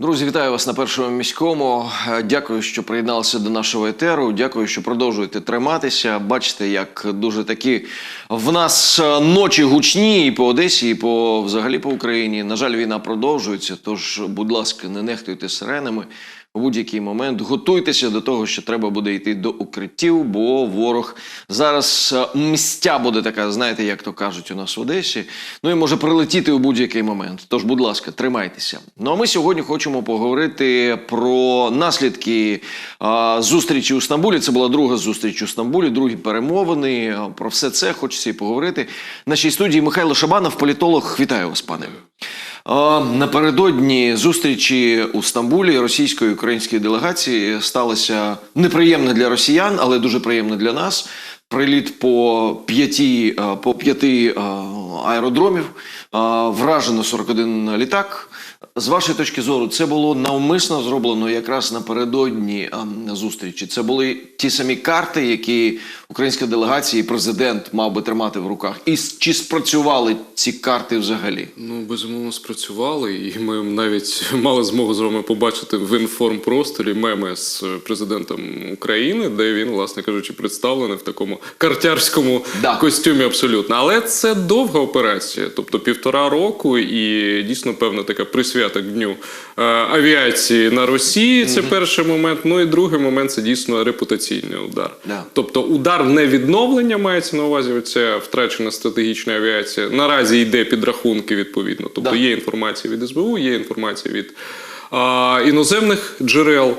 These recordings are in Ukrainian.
Друзі, вітаю вас на першому міському. Е, Дякую, що приєдналися до нашого етеру. Дякую, що продовжуєте триматися. Бачите, як дуже такі в нас е, ночі гучні і по Одесі, і по взагалі по Україні. На жаль, війна продовжується. Тож, будь ласка, не нехтуйте сиренами. У будь-який момент готуйтеся до того, що треба буде йти до укриттів, бо ворог зараз е, мстя буде така, знаєте, як то кажуть у нас в Одесі. Ну і може прилетіти у будь-який момент. Тож, будь ласка, тримайтеся. Ну а ми сьогодні хочемо поговорити про наслідки а, зустрічі у Стамбулі. Це була друга зустріч у Стамбулі, другі перемовини. Про все це хочеться і поговорити. В нашій студії Михайло Шабанов, політолог. Вітаю вас, пане. Напередодні зустрічі у Стамбулі російської української делегації сталося неприємне для росіян, але дуже приємне для нас. Приліт по п'яті по п'яти аеродромів а, вражено 41 літак. З вашої точки зору, це було навмисно зроблено якраз напередодні а, зустрічі. Це були ті самі карти, які українська делегація і президент мав би тримати в руках. І чи спрацювали ці карти взагалі? Ну, безумовно, спрацювали, і ми навіть мали змогу з вами побачити в інформпросторі меми з президентом України, де він, власне кажучи, представлений в такому картярському Да. костюмі абсолютно. Але це довга операція, тобто півтора року, і дійсно певна така присвята к дню е, авіації на Росії. Це перший момент. Ну і другий момент це дійсно репутаційний удар. Да. Тобто удар не відновлення мається на увазі оця втрачена стратегічна авіація. Наразі йде підрахунки відповідно. Тобто Да. є інформація від СБУ, є інформація від а, іноземних джерел.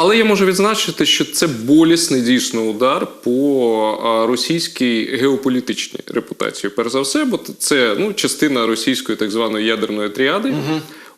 Але я можу відзначити, що це болісний дійсно удар по російській геополітичній репутації. Перш за все, бо це ну, частина російської так званої ядерної тріади.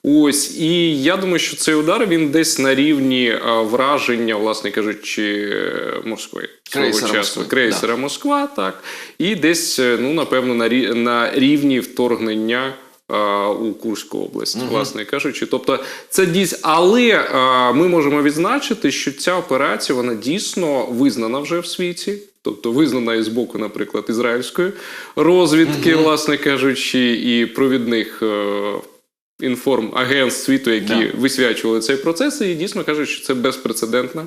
Ось і я думаю, що цей удар він десь на рівні враження, власне кажучи, Москви свого часу. Москви, Крейсера Москва, так і десь е, ну напевно на рівні вторгнення. А, У Курську область, власне кажучи, тобто це дійсно, але а, ми можемо відзначити, що ця операція вона дісно визнана вже в світі, тобто визнана і з боку, наприклад, ізраїльської розвідки, власне кажучи, і провідних е, інформагентств світу, які Да. висвячували цей процес, і дійсно кажуть, що це безпрецедентна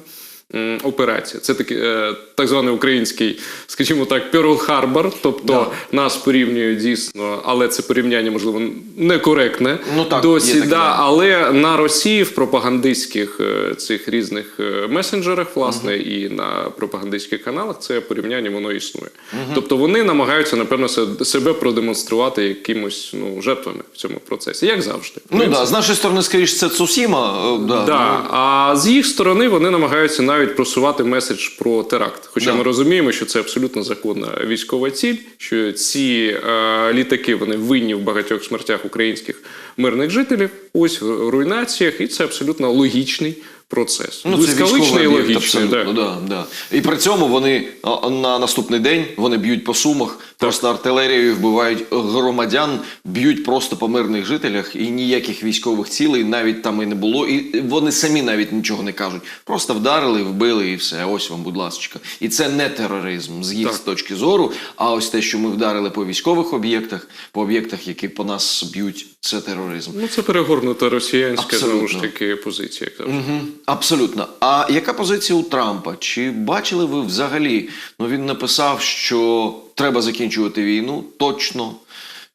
операція. Це такий е, так званий український, скажімо так, Pearl Harbor, тобто нас порівнюють дійсно, але це порівняння можливо некоректне Ну так, досі. є таке, да, да. але на Росії в пропагандистських е, цих різних е, месенджерах, власне, і на пропагандистських каналах це порівняння воно існує. Тобто вони намагаються, напевно, себе продемонструвати якимось ну, жертвами в цьому процесі, як завжди. Ну да, з нашої сторони, скоріш, це Цусіма. Да, Да. ну, А з їх сторони вони намагаються навіть просувати меседж про теракт. Хоча Да. ми розуміємо, що це абсолютно законна військова ціль, що ці е, літаки вони винні в багатьох смертях українських мирних жителів, ось в руйнаціях, і це абсолютно логічний процес. Ну, це Блискавичний військовий і об'єкт, логічний. абсолютно, Да. да, да. І при цьому вони на наступний день вони б'ють по сумах, просто артилерією вбивають громадян, б'ють просто по мирних жителях, і ніяких військових цілей навіть там і не було. І вони самі навіть нічого не кажуть. Просто вдарили, вбили і все. Ось вам, будь ласка. І це не тероризм з їх Так. точки зору. А ось те, що ми вдарили по військових об'єктах, по об'єктах, які по нас б'ють, це тероризм. Ну, це перегорнута росіянська знову ж таки позиція. як. Мгм, Абсолютно. А яка позиція у Трампа? Чи бачили ви взагалі? Ну він написав, що треба закінчувати війну точно,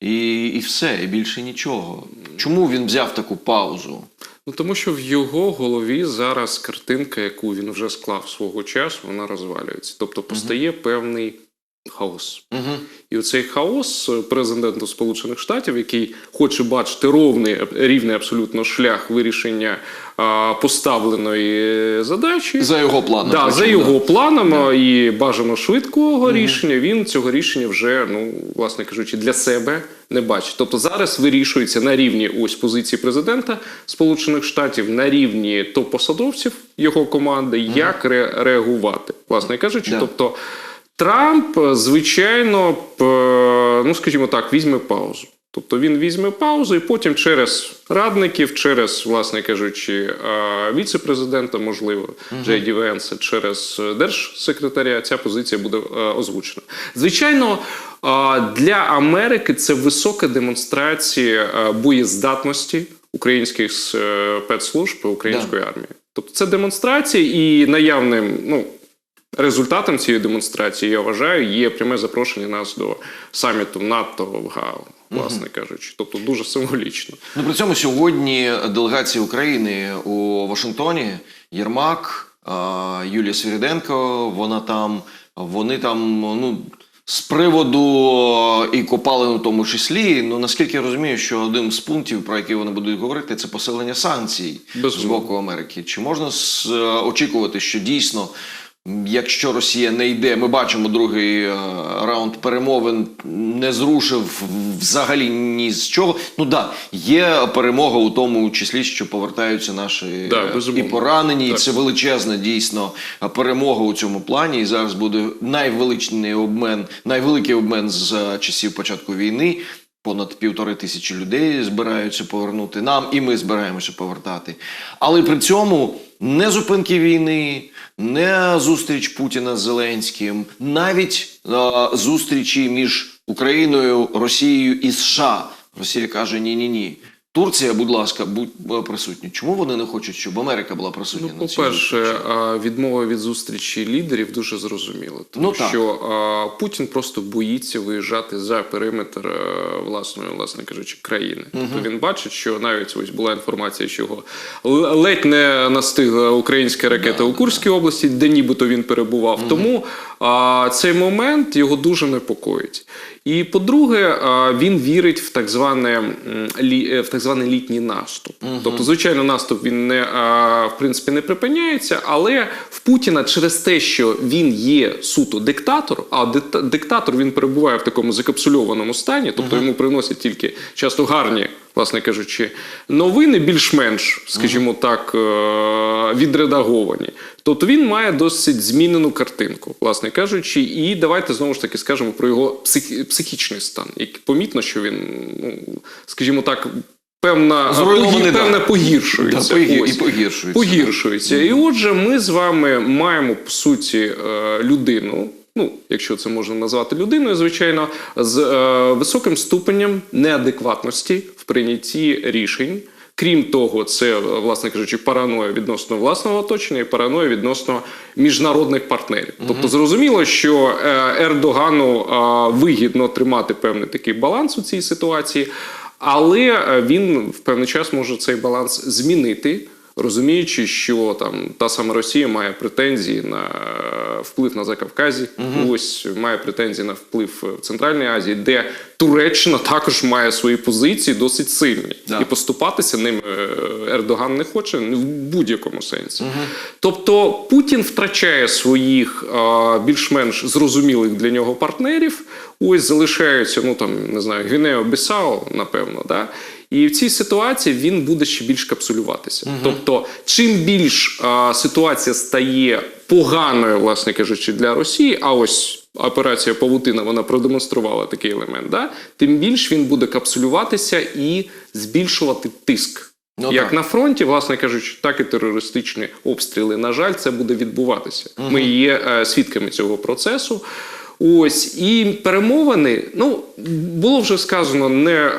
і, і все, і більше нічого. Чому він взяв таку паузу? Ну тому що в його голові зараз картинка, яку він вже склав свого часу, вона розвалюється. Тобто постає певний хаос. Угу. І оцей хаос е, президенту Сполучених Штатів, який хоче бачити ровний, рівний абсолютно шлях вирішення а, поставленої задачі. За його планом. Да, за його планом і бажано швидкого рішення, він цього рішення вже, ну, власне кажучи, для себе не бачить. Тобто зараз вирішується на рівні ось позиції президента Сполучених Штатів, на рівні топ-посадовців його команди, як ре- реагувати, власне кажучи. Да. Тобто Трамп, е, звичайно, е, ну скажімо так, візьме паузу. Тобто він візьме паузу і потім через радників, через, власне кажучи, е, віце-президента, можливо, Джей Ді Венса, через держсекретаря ця позиція буде озвучена. Звичайно, для Америки це висока демонстрація боєздатності українських спецслужб української армії. Тобто це демонстрація і наявним ну, результатом цієї демонстрації, я вважаю, є пряме запрошення нас до саміту НАТО в ГАУ, власне кажучи. Тобто дуже символічно. Ну при цьому сьогодні делегація України у Вашингтоні Єрмак, Юлія Свіріденко, вона там, вони там, ну. З приводу і копали у тому числі, ну наскільки я розумію, що один з пунктів, про який вони будуть говорити, це посилення санкцій з боку Америки. Чи можна е, очікувати, що дійсно, якщо Росія не йде, ми бачимо другий е, раунд перемовин, не зрушив взагалі ні з чого. Ну да, є перемога у тому числі, що повертаються наші Да, е, і безумовно. поранені, і Так. це величезна дійсно перемога у цьому плані. І зараз буде найвеличний обмен, найвеликий обмен з е, часів початку війни. Понад півтори тисячі людей збираються повернути нам, і ми збираємося повертати. Але при цьому не зупинки війни, не зустріч Путіна з Зеленським, навіть е, зустрічі між Україною, Росією і США. Росія каже: ні, ні, ні. Турція, будь ласка, будь е, присутні. Чому вони не хочуть, щоб Америка була присутня Ну, на цій по-перше, відмова від зустрічі лідерів дуже зрозуміла, тому Ну, так. що а, Путін просто боїться виїжджати за периметр е, власної, власне кажучи, країни. Тобто він бачить, що навіть ось була інформація, що його ледь не настигла українська ракета у Курській області, де нібито він перебував. Тому а, цей момент його дуже непокоїть. І по-друге, а, він вірить в так зване в так званий літній наступ. Тобто, звичайно, наступ він не а, в принципі не припиняється, але в Путіна через те, що він є суто диктатор, а диктатор він перебуває в такому закапсульованому стані, тобто йому приносять тільки часто гарні. Власне кажучи, новини більш-менш, скажімо так, е, відредаговані. Тобто він має досить змінену картинку, власне кажучи, і давайте знову ж таки скажемо про його псих, психічний стан. І помітно, що він, ну скажімо так, певна да. певна погіршується. Да, погір- і погіршується. Погіршується. І отже, ми з вами маємо по суті е, людину. Ну, якщо це можна назвати людиною, звичайно, з е, високим ступенем неадекватності в прийнятті рішень. Крім того, це, е, власне кажучи, параноя відносно власного оточення і параноя відносно міжнародних партнерів. Тобто, зрозуміло, що е, Ердогану вигідно тримати певний такий баланс у цій ситуації, але е, він в певний час може цей баланс змінити. Розуміючи, що там та сама Росія має претензії на е, вплив на Закавказі, ось має претензії на вплив в Центральній Азії, де Туреччина також має свої позиції досить сильні, Да. і поступатися ним е, Ердоган не хоче в будь-якому сенсі. Тобто Путін втрачає своїх е, більш-менш зрозумілих для нього партнерів. Ось залишаються, ну там не знаю, Гвінео Бісао, напевно, да. І в цій ситуації він буде ще більш капсулюватися. Тобто, чим більш а, ситуація стає поганою, власне кажучи, для Росії, а ось операція Павутина вона продемонструвала такий елемент, да? тим більш він буде капсулюватися і збільшувати тиск. Ну, Як так. на фронті, власне кажучи, так і терористичні обстріли. На жаль, це буде відбуватися. Ми є е, свідками цього процесу. Ось і перемовини. Ну було вже сказано не е,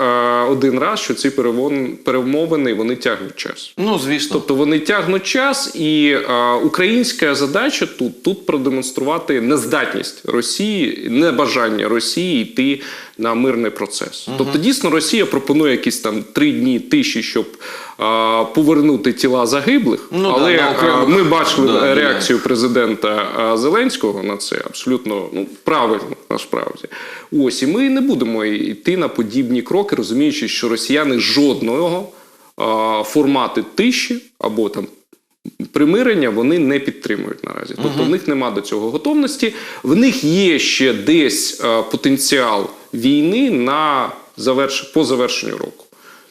один раз, що ці перемовини, перемовини вони тягнуть час. Ну, звісно. Тобто вони тягнуть час, і е, українська задача тут, тут продемонструвати нездатність Росії, небажання Росії йти на мирний процес. Тобто, дійсно, Росія пропонує якісь там три дні тиші, щоб е, повернути тіла загиблих. Ну, але е, ми бачили Да, да. реакцію президента Зеленського на це абсолютно ну, правильно насправді. Ось і ми не будемо йти на подібні кроки, розуміючи, що росіяни жодного е, формату тиші або там. Примирення вони не підтримують наразі. Тобто в них нема до цього готовності. В них є ще десь е, потенціал війни на заверш... по завершенню року.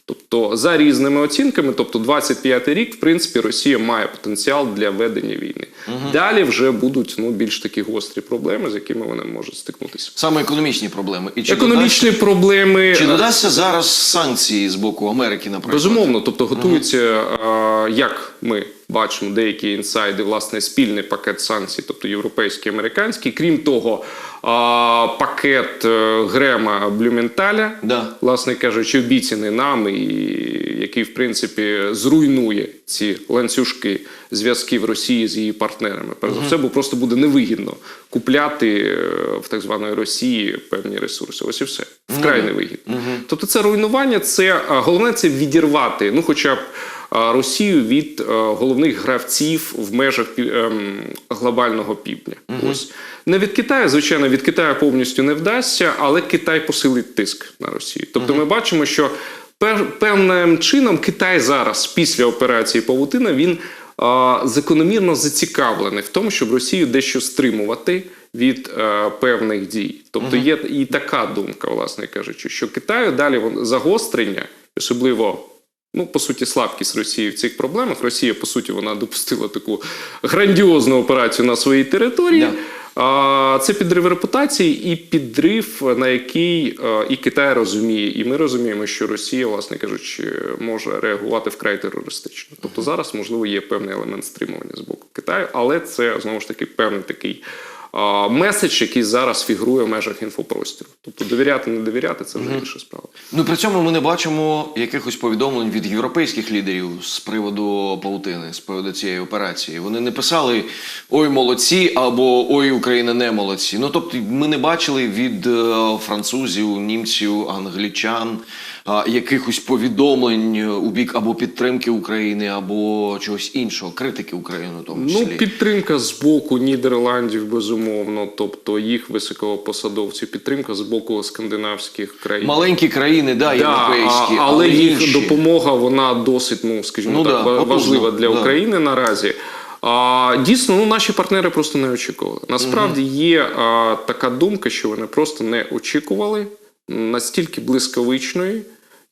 Тобто, за різними оцінками, тобто 25-й рік, в принципі, Росія має потенціал для ведення війни. Далі вже будуть ну більш такі гострі проблеми, з якими вони можуть стикнутися. Саме економічні проблеми. І чи Економічні проблеми чи додасться зараз санкції з боку Америки, наприклад? Безумовно, тобто готується, е, як ми бачимо, деякі інсайди, власне, спільний пакет санкцій, тобто європейський, американський. Крім того, е, пакет е, Грема Блюменталя, Да. власне кажучи, обіцяний нам, і який, в принципі, зруйнує ці ланцюжки зв'язків Росії з її партнерами. Перш за все, бо просто буде невигідно купляти е, в так званої Росії певні ресурси. Ось і все. Вкрай невигідно. Тобто, це руйнування, це головне це відірвати, ну, хоча б. Росію від е, головних гравців в межах ем, глобального півдня. Ось не від Китаю, звичайно, від Китаю повністю не вдасться, але Китай посилить тиск на Росію. Тобто, ми бачимо, що певним чином Китай зараз, після операції Павутина, він закономірно зацікавлений в тому, щоб Росію дещо стримувати від е, певних дій. Тобто є і така думка, власне кажучи, що Китаю далі вон- загострення, особливо. Ну, по суті, слабкість Росії в цих проблемах. Росія, по суті, вона допустила таку грандіозну операцію на своїй території. Да. Це підрив репутації і підрив, на який е, і Китай розуміє, і ми розуміємо, що Росія, власне кажучи, може реагувати вкрай терористично. Тобто зараз, можливо, є певний елемент стримування з боку Китаю, але це знову ж таки певний такий меседж, який зараз фігурує в межах інфопростору. Тобто довіряти, не довіряти це вже інша справа. Ну при цьому ми не бачимо якихось повідомлень від європейських лідерів з приводу паутини, з приводу цієї операції. Вони не писали ой, молодці або ой, Україна не молодці. Ну тобто, ми не бачили від е, французів, німців, англічан якихось повідомлень е, у бік або підтримки України, або чогось іншого, критики України, в тому числі. Ну, підтримка з боку Нідерландів, безумовно, тобто їх високопосадовців, підтримка з боку скандинавських країн. Маленькі країни, да, Да, європейські, а- але їх інші. допомога вона досить, ну скажімо Ну так, да, важлива для да. України наразі. А, дійсно, ну наші партнери просто не очікували. Насправді є а, така думка, що вони просто не очікували настільки блискавичної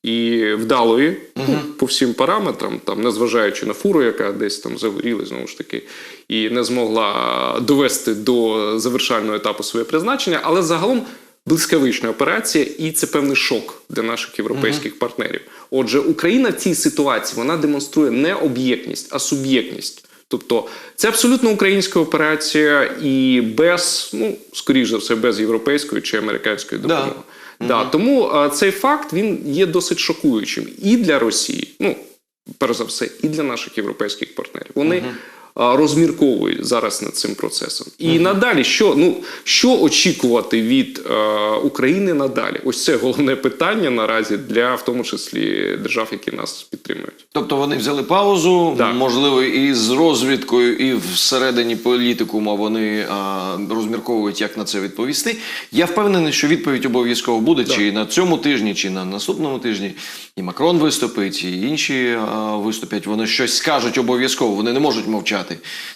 і вдалої ну, по всім параметрам, там незважаючи на фуру, яка десь там загоріла, знову ж таки, і не змогла довести до завершального етапу своє призначення, але загалом. Блискавична операція, і це певний шок для наших європейських партнерів. Отже, Україна в цій ситуації вона демонструє не об'єктність, а суб'єктність. Тобто це абсолютно українська операція, і без, ну скоріш за все, без європейської чи американської Да. Допомоги. Да, тому а, цей факт він є досить шокуючим і для Росії, ну перш за все, і для наших європейських партнерів. Вони а, розмірковують зараз над цим процесом. І надалі, що ну що очікувати від е, України надалі? Ось це головне питання наразі для в тому числі держав, які нас підтримують. Тобто вони взяли паузу, Так. можливо, і з розвідкою, і всередині політикума вони а, розмірковують, як на це відповісти. Я впевнений, що відповідь обов'язково буде чи на цьому тижні, чи на наступному тижні. І Макрон виступить, і інші а, виступлять. Вони щось скажуть обов'язково. Вони не можуть мовчати.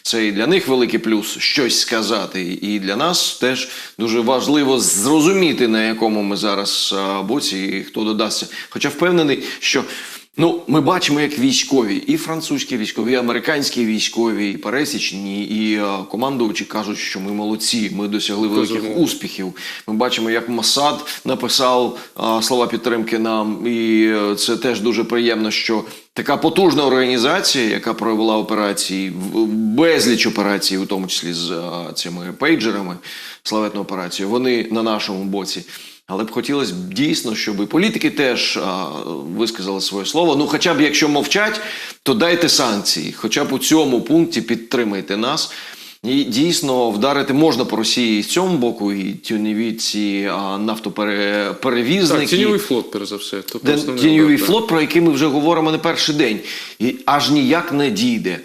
Це і для них великий плюс щось сказати. І для нас теж дуже важливо зрозуміти, на якому ми зараз боці і хто додасться. Хоча впевнений, що. Ну, ми бачимо, як військові, і французькі військові, і американські військові, і пересічні, і е, командувачі кажуть, що ми молодці, ми досягли великих Безумовно. успіхів. Ми бачимо, як Масад написав е, слова підтримки нам, і е, це теж дуже приємно, що така потужна організація, яка провела операції, в- безліч операцій, у тому числі з е, цими пейджерами, славетну операцію, вони на нашому боці. Але б хотілося б дійсно, щоб і політики теж а, висказали своє слово. Ну, хоча б якщо мовчать, то дайте санкції. Хоча б у цьому пункті підтримайте нас. І дійсно вдарити можна по Росії з цьому боку, і тюневі ці а, нафтоперевізники. Так, тіньовий флот, перш за все. Де тіньовий флот, про який ми вже говоримо не перший день, і аж ніяк не дійде.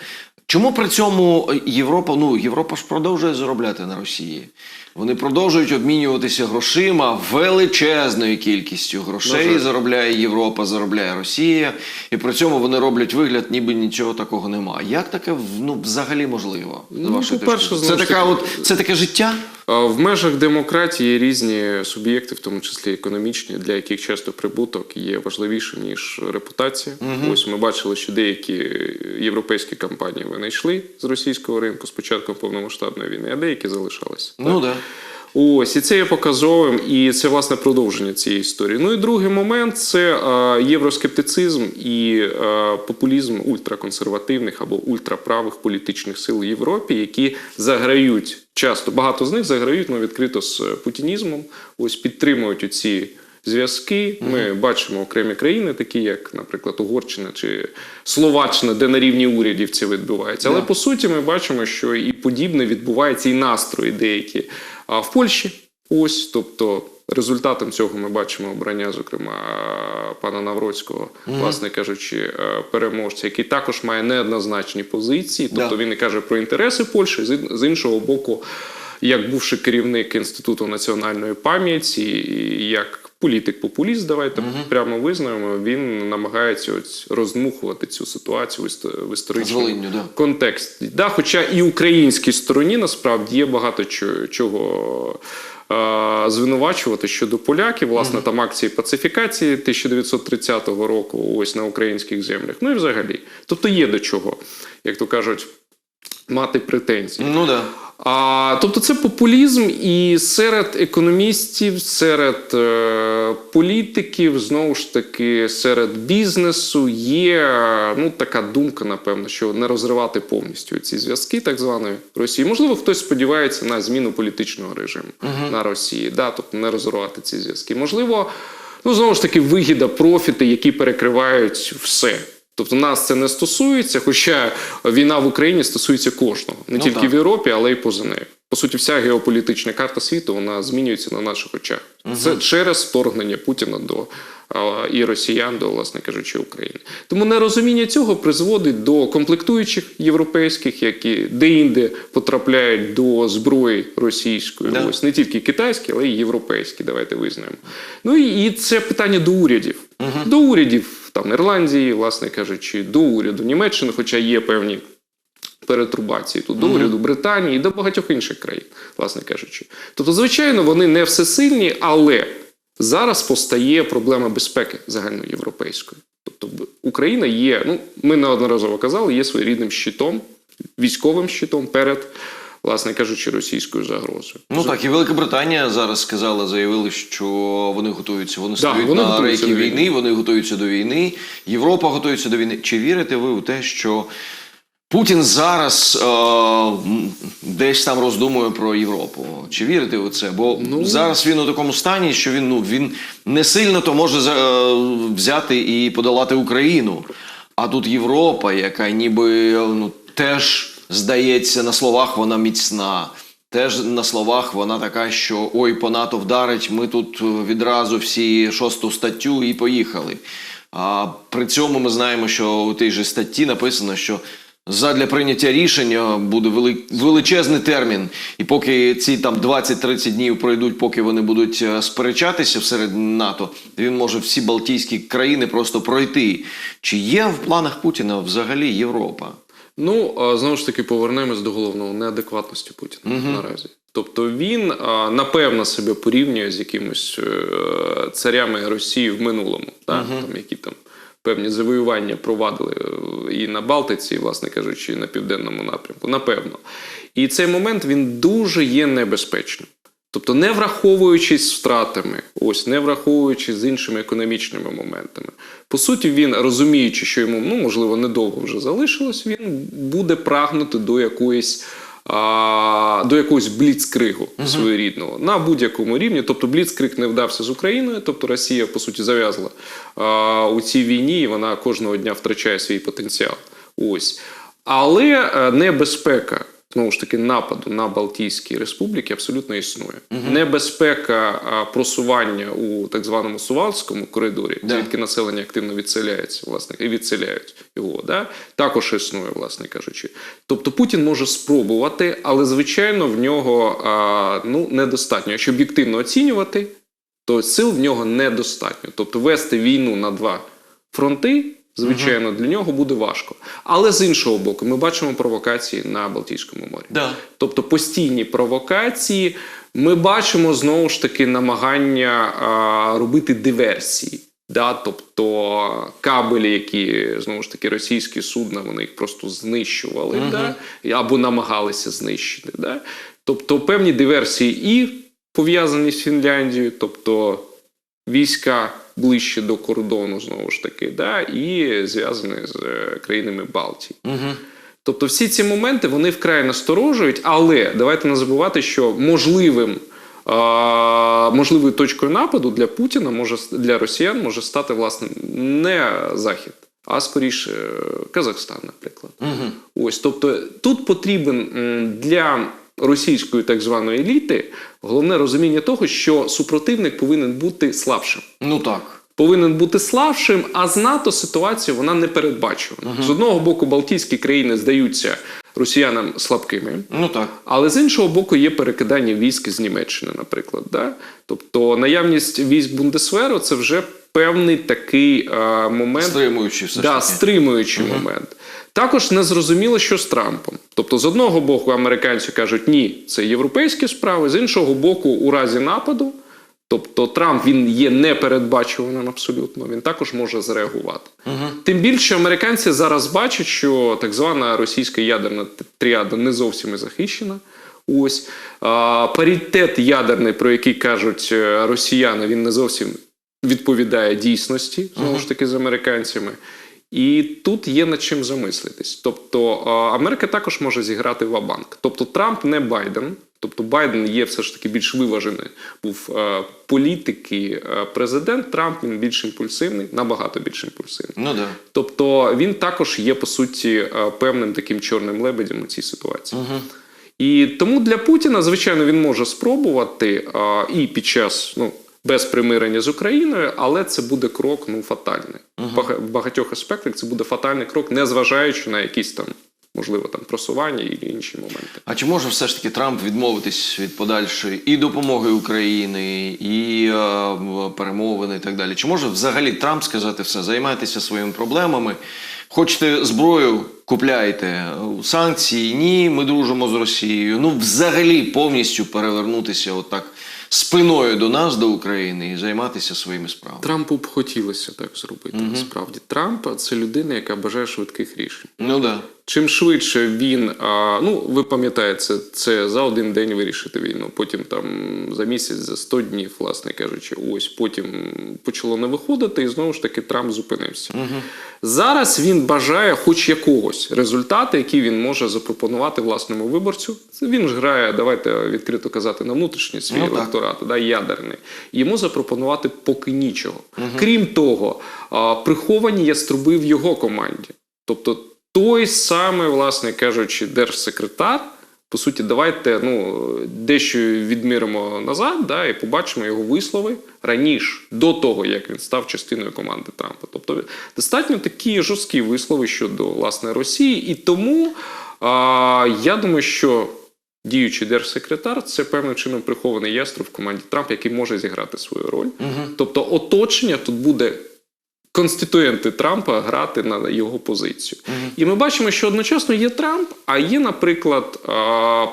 Чому при цьому Європа, ну Європа ж продовжує заробляти на Росії? Вони продовжують обмінюватися грошима величезною кількістю грошей. Дуже. Заробляє Європа, заробляє Росія, і при цьому вони роблять вигляд, ніби нічого такого немає. Як таке ну, взагалі можливо? Ну, вашої по-перше, точки це така, от це таке життя. В межах демократії є різні суб'єкти, в тому числі економічні, для яких часто прибуток є важливішим ніж репутація. Ось ми бачили, що деякі європейські компанії винайшли йшли з російського ринку з початком повномасштабної війни, а деякі залишалися. Ну да. Ось і це є показовим, і це власне продовження цієї історії. Ну і другий момент це е, євроскептицизм і е, популізм ультраконсервативних або ультраправих політичних сил в Європі, які заграють часто багато з них заграють ну, відкрито з путінізмом. Ось підтримують оці зв'язки. Ми бачимо окремі країни, такі як, наприклад, Угорщина чи Словаччина, де на рівні урядів це відбувається. Але Да. по суті, ми бачимо, що і подібне відбувається, і настрої деякі. А в Польщі ось, тобто. Результатом цього ми бачимо обрання, зокрема, пана Навроцького, власне кажучи, е, переможця, який також має неоднозначні позиції. Тобто yeah. він і каже про інтереси Польщі, з- з іншого боку, як бувши керівник Інституту національної пам'яті, як політик-популіст, давайте прямо визнаємо, він намагається ось роздмухувати цю ситуацію в історичному Волинню, да. контексті. Да, хоча і українській стороні насправді є багато чого. Звинувачувати щодо поляків, власне, там акції пацифікації 1930 року, ось на українських землях. Ну і взагалі. Тобто є до чого, як то кажуть, мати претензії. Ну да. А, тобто це популізм, і серед економістів, серед е, політиків, знову ж таки, серед бізнесу є ну, така думка, напевно, що не розривати повністю ці зв'язки так званої Росії. Можливо, хтось сподівається на зміну політичного режиму на Росії, да, тобто не розривати ці зв'язки. Можливо, ну знову ж таки, вигіда, профіти, які перекривають все. Тобто нас це не стосується, хоча війна в Україні стосується кожного, не Ну, тільки так. в Європі, але й поза нею. По суті, вся геополітична карта світу вона змінюється на наших очах. Це через вторгнення Путіна до а, і росіян до, власне кажучи, України. Тому нерозуміння цього призводить до комплектуючих європейських, які де-інде потрапляють до зброї російської, Да. ось не тільки китайські, але й європейські. Давайте визнаємо. Ну і, і це питання до урядів. До урядів там Ірландії, власне кажучи, до уряду Німеччини, хоча є певні перетрубації тут до уряду Британії до багатьох інших країн, власне кажучи. Тобто, звичайно, вони не всесильні, але зараз постає проблема безпеки загальноєвропейської. Тобто Україна є, ну ми неодноразово казали, є своєрідним щитом, військовим щитом перед, власне кажучи, російською загрозою. Ну так, і Велика Британія зараз сказала, заявили, що вони готуються. Вони Да, вони на рейки війни. війни, вони готуються до війни. Європа готується до війни. Чи вірите ви у те, що Путін зараз е, десь там роздумує про Європу? Чи вірите ви у це? Бо Ну. зараз він у такому стані, що він ну він не сильно то може е, взяти і подолати Україну. А тут Європа, яка ніби ну теж здається на словах вона міцна. Теж на словах вона така, що ой, по НАТО вдарить, ми тут е, відразу всі шосту статтю і поїхали. А при цьому ми знаємо, що у тій же статті написано, що задля прийняття рішення буде величезний термін. І поки ці там 20-30 днів пройдуть, поки вони будуть е, сперечатися всеред НАТО, він може всі Балтійські країни просто пройти. Чи є в планах Путіна взагалі Європа? Ну, знову ж таки, повернемось до головного неадекватності Путіна наразі. Тобто він напевно себе порівнює з якимось е, царями Росії в минулому, так? там, які там певні завоювання провадили е, і на Балтиці, і, власне кажучи, і на південному напрямку. Напевно. І цей момент він дуже є небезпечним. Тобто, не враховуючись втратами, ось не враховуючись з іншими економічними моментами. По суті, він розуміючи, що йому ну можливо недовго вже залишилось, він буде прагнути до якоїсь. А, до якогось бліцкригу своєрідного на будь-якому рівні. Тобто бліцкриг не вдався з Україною, тобто Росія, по суті, зав'язла у цій війні, і вона кожного дня втрачає свій потенціал. Ось. Але е, небезпека знову ж таки нападу на Балтійські республіки абсолютно існує. Небезпека просування у так званому Сувалському коридорі, Да. звідки населення активно відселяється, власне, і відселяють його, да? також існує, власне кажучи. Тобто Путін може спробувати, але звичайно в нього а, ну, недостатньо. Якщо об'єктивно оцінювати, то сил в нього недостатньо. Тобто вести війну на два фронти Звичайно, для нього буде важко. Але з іншого боку, ми бачимо провокації на Балтійському морі. Да. Тобто постійні провокації. Ми бачимо знову ж таки намагання а, робити диверсії. Да? Тобто кабелі, які знову ж таки російські судна, вони їх просто знищували да? або намагалися знищити. Да? Тобто певні диверсії і пов'язані з Фінляндією, тобто війська ближче до кордону, знову ж таки, да? і зв'язані з е, країнами Балтії. Угу. Тобто всі ці моменти вони вкрай насторожують, але давайте не забувати, що можливим. Можливою точкою нападу для Путіна може для росіян може стати власне не Захід, а скоріше е, Казахстан, наприклад. Угу. Ось, тобто тут потрібен для російської так званої еліти головне розуміння того, що супротивник повинен бути слабшим Ну так. повинен бути слабшим, а з НАТО ситуація вона не передбачувана. З одного боку, Балтійські країни здаються росіянам слабкими. Ну так. Але з іншого боку, є перекидання військ з Німеччини, наприклад. Да? Тобто наявність військ Бундесверу це вже певний такий е, момент, Стримуючи все да, стримуючий момент. Також не зрозуміло, що з Трампом. Тобто, з одного боку, американці кажуть, ні, це європейські справи, з іншого боку, у разі нападу. Тобто Трамп він є непередбачуваним абсолютно, він також може зреагувати. Тим більше американці зараз бачать, що так звана російська ядерна тріада не зовсім і захищена. Ось а, паритет ядерний, про який кажуть е, росіяни, він не зовсім відповідає дійсності, знову ж таки, з американцями. І тут є над чим замислитись. Тобто Америка також може зіграти в абанк. Тобто Трамп не Байден. Тобто Байден є все ж таки більш виважений був е, політик і е, президент. Трамп він більш імпульсивний, набагато більш імпульсивний. Ну да. Тобто він також є по суті е, певним таким чорним лебедем у цій ситуації. І тому для Путіна, звичайно, він може спробувати а, і під час ну, без примирення з Україною, але це буде крок ну, фатальний. В бага- В багатьох аспектах це буде фатальний крок, незважаючи на якісь там, можливо, там просування і інші моменти. А чи може все ж таки Трамп відмовитись від подальшої і допомоги Україні, і е, перемовини, і так далі? Чи може взагалі Трамп сказати все, займайтеся своїми проблемами? Хочете зброю, купляйте санкції? Ні, ми дружимо з Росією. Ну, взагалі повністю перевернутися отак спиною до нас, до України, і займатися своїми справами. Трампу б хотілося так зробити. Насправді Трамп це людина, яка бажає швидких рішень. Ну да. Чим швидше він, а, ну ви пам'ятаєте, це, це за один день вирішити війну. Потім там за місяць, за 100 днів, власне кажучи, ось потім почало не виходити, і знову ж таки Трамп зупинився. Зараз він бажає хоч якогось результату, який він може запропонувати власному виборцю. Він ж грає, давайте відкрито казати, на внутрішній свій Ну, електорат, да, ядерний. Йому запропонувати поки нічого. Крім того, а, приховані яструби в його команді. Тобто той самий, власне кажучи, держсекретар. По суті, давайте ну, дещо відміримо назад да, і побачимо його вислови раніше, до того, як він став частиною команди Трампа. Тобто достатньо такі жорсткі вислови щодо власне Росії. І тому а, я думаю, що діючий держсекретар це певним чином прихований яструб в команді Трампа, який може зіграти свою роль. Тобто, оточення тут буде конституєнти Трампа грати на його позицію. І ми бачимо, що одночасно є Трамп, а є, наприклад,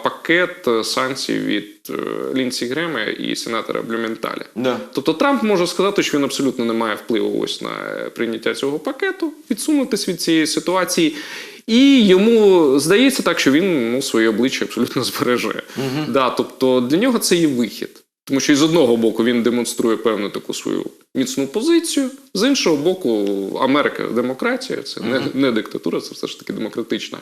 пакет санкцій від е, Лінсі Грема і сенатора Блюменталя. Да. Тобто Трамп може сказати, що він абсолютно не має впливу ось на е, прийняття цього пакету, відсунутись від цієї ситуації. І йому здається так, що він ну, своє обличчя абсолютно збереже. Да, тобто для нього це є вихід. Тому що з одного боку він демонструє певну таку свою міцну позицію, з іншого боку, Америка демократія, це не, не диктатура, це все ж таки демократична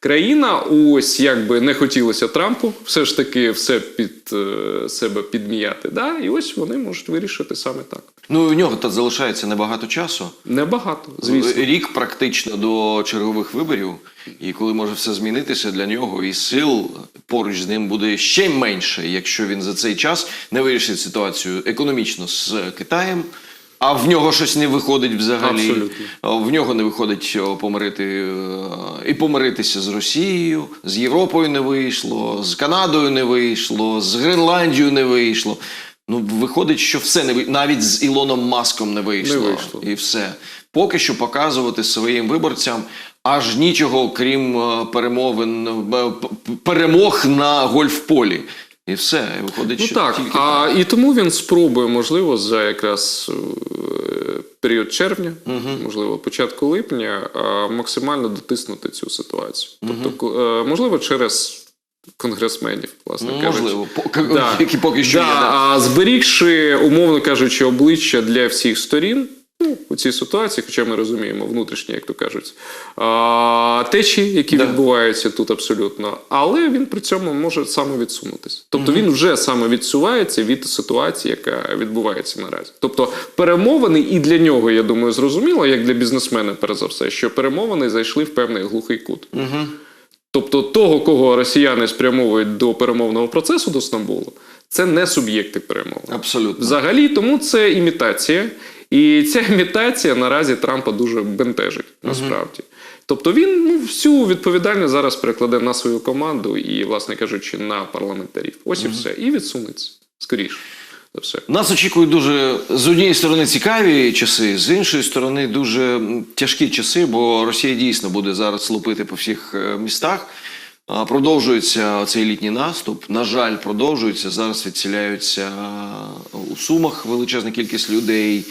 країна. Ось якби не хотілося Трампу все ж таки все під е, себе підміяти. Да? І ось вони можуть вирішити саме так. Ну, у нього тут залишається небагато часу. Небагато, звісно. Рік практично до чергових виборів, і коли може все змінитися для нього, і сил поруч з ним буде ще менше, якщо він за цей час не вирішить ситуацію економічно з Китаєм. А в нього щось не виходить взагалі. Абсолютно. В нього не виходить помирити е, і помиритися з Росією, з Європою не вийшло, з Канадою не вийшло, з Гренландією не вийшло. Ну, виходить, що все не ви... навіть з Ілоном Маском не вийшло. Не вийшло. І все. Поки що показувати своїм виборцям аж нічого, крім е, перемовин, е, перемог на гольф-полі. І все. І виходить, Ну що так, тільки а і тому він спробує, можливо, за якраз е, період червня, можливо, початку липня, максимально дотиснути цю ситуацію. Тобто, ко- е, можливо, через конгресменів, власне кажучи. Ну, можливо, поки, Да. які поки що да, є. Да. А зберігши, умовно кажучи, обличчя для всіх сторін. Ну, у цій ситуації, хоча ми розуміємо внутрішні, як то кажуть, течії, які Да. відбуваються тут абсолютно, але він при цьому може самовідсунутися. Тобто він вже самовідсувається від ситуації, яка відбувається наразі. Тобто перемовини, і для нього, я думаю, зрозуміло, як для бізнесмена, перш за все, що перемовини зайшли в певний глухий кут. Угу. Тобто того, кого росіяни спрямовують до перемовного процесу до Стамбулу, це не суб'єкти перемовин. Абсолютно. Взагалі, тому це імітація. І ця імітація наразі Трампа дуже бентежить насправді. Тобто він ну, всю відповідальність зараз перекладе на свою команду і, власне кажучи, на парламентарів. Ось і все. І відсунеться скоріше за все. Нас очікують дуже з однієї сторони цікаві часи, з іншої сторони дуже тяжкі часи, бо Росія дійсно буде зараз лупити по всіх е, містах. А, Продовжується цей літній наступ. На жаль, продовжується. Зараз відселяються а, у Сумах величезна кількість людей.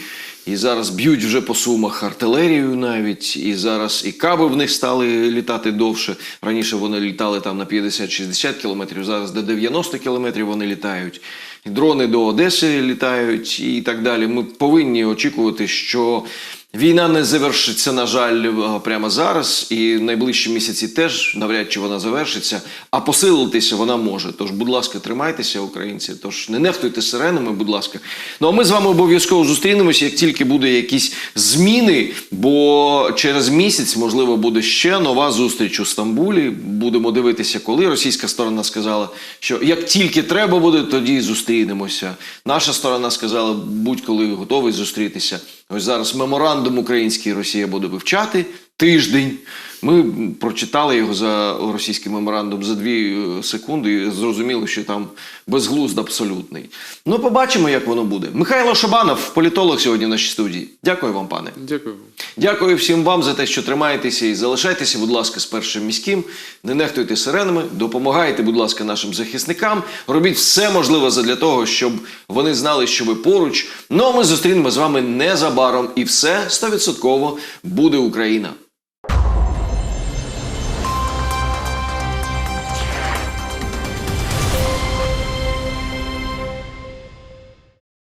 І зараз б'ють вже по сумах артилерію навіть. І зараз і каби в них стали літати довше. Раніше вони літали там на 50-60 кілометрів, зараз до 90 кілометрів вони літають. І дрони до Одеси літають і так далі. Ми повинні очікувати, що війна не завершиться, на жаль, е, прямо зараз, і в найближчі місяці теж навряд чи вона завершиться. А посилитися вона може. Тож, будь ласка, тримайтеся, українці. Тож не нехтуйте сиренами, будь ласка. Ну а ми з вами обов'язково зустрінемося, як тільки буде якісь зміни. Бо через місяць, можливо, буде ще нова зустріч у Стамбулі. Будемо дивитися, коли російська сторона сказала, що як тільки треба буде, тоді зустрінемося. Наша сторона сказала, будь-коли готовий зустрітися. Ось зараз меморандум український Росія буде вивчати тиждень. Ми прочитали його за російський меморандум за дві е, секунди і зрозуміли, що там безглузд абсолютний. Ну, побачимо, як воно буде. Михайло Шабанов, політолог сьогодні в нашій студії. Дякую вам, пане. Дякую. Дякую всім вам за те, що тримаєтеся і залишайтеся, будь ласка, з першим міським. Не нехтуйте сиренами, допомагайте, будь ласка, нашим захисникам. Робіть все можливе для того, щоб вони знали, що ви поруч. Ну а ми зустрінемо з вами незабаром, і все стовідсотково буде Україна.